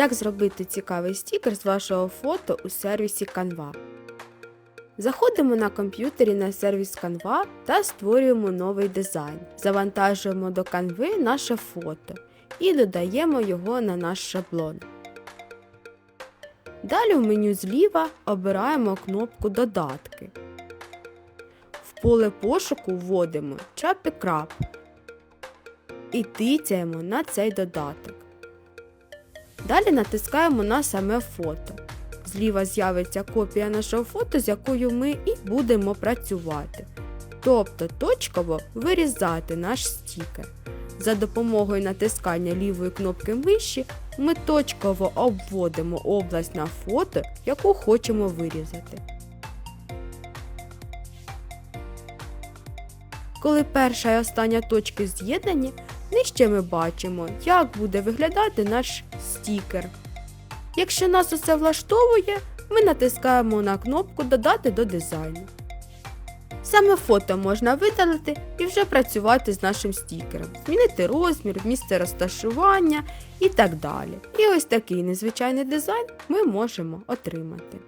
Як зробити цікавий стікер з вашого фото у сервісі Canva? Заходимо на комп'ютері на сервіс Canva та створюємо новий дизайн. Завантажуємо до Canva наше фото і додаємо його на наш шаблон. Далі в меню зліва обираємо кнопку Додатки. В поле пошуку вводимо Chappikrab і тицяємо на цей додаток. Далі натискаємо на саме фото. Зліва з'явиться копія нашого фото, з якою ми і будемо працювати. Тобто точково вирізати наш стікер. За допомогою натискання лівої кнопки миші ми точково обводимо область на фото, яку хочемо вирізати. Коли перша і остання точки з'єднані, нижче ми бачимо, як буде виглядати наш стікер. Якщо нас усе влаштовує, ми натискаємо на кнопку Додати до дизайну. Саме фото можна видалити і вже працювати з нашим стікером, змінити розмір, місце розташування і так далі. І ось такий незвичайний дизайн ми можемо отримати.